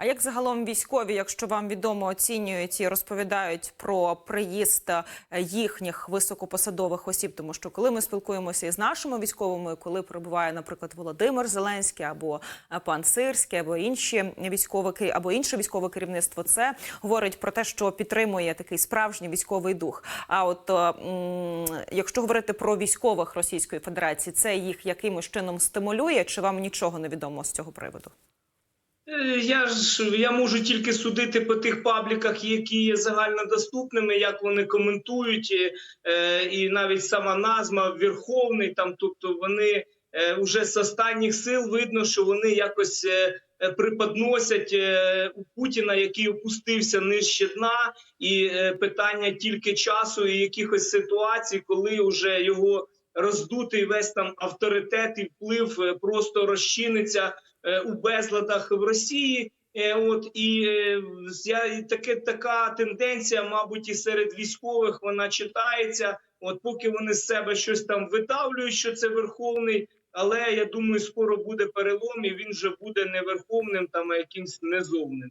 А як загалом військові, якщо вам відомо, оцінюють і розповідають про приїзд е, їхніх високопосадових осіб? Тому що коли ми спілкуємося із нашими військовими, коли прибуває, наприклад, Володимир Зеленський або е, пан Сирський, або інші військові ки- або інше військове керівництво, це говорить про те, що підтримує такий справжній військовий дух. А от е, якщо говорити про військових Російської Федерації, це їх якимось чином стимулює, чи вам нічого не відомо з цього приводу? Е, Я ж я можу тільки судити по тих пабліках, які є загальнодоступними, як вони коментують, і, е, і навіть сама назва Верховний. Там, тобто, вони е, вже з останніх сил видно, що вони якось е, е, приподносять е, у Путіна, який опустився нижче дна, і е, питання тільки часу і якихось ситуацій, коли вже його роздутий весь там авторитет і вплив е, просто розчиниться е, у безладах в Росії. Е, От і е, я таке така тенденція, мабуть, і серед військових вона читається. От поки вони з себе щось там видавлюють, що це верховний. Але я думаю, скоро буде перелом, і він вже буде не верховним, там а якимсь низовним.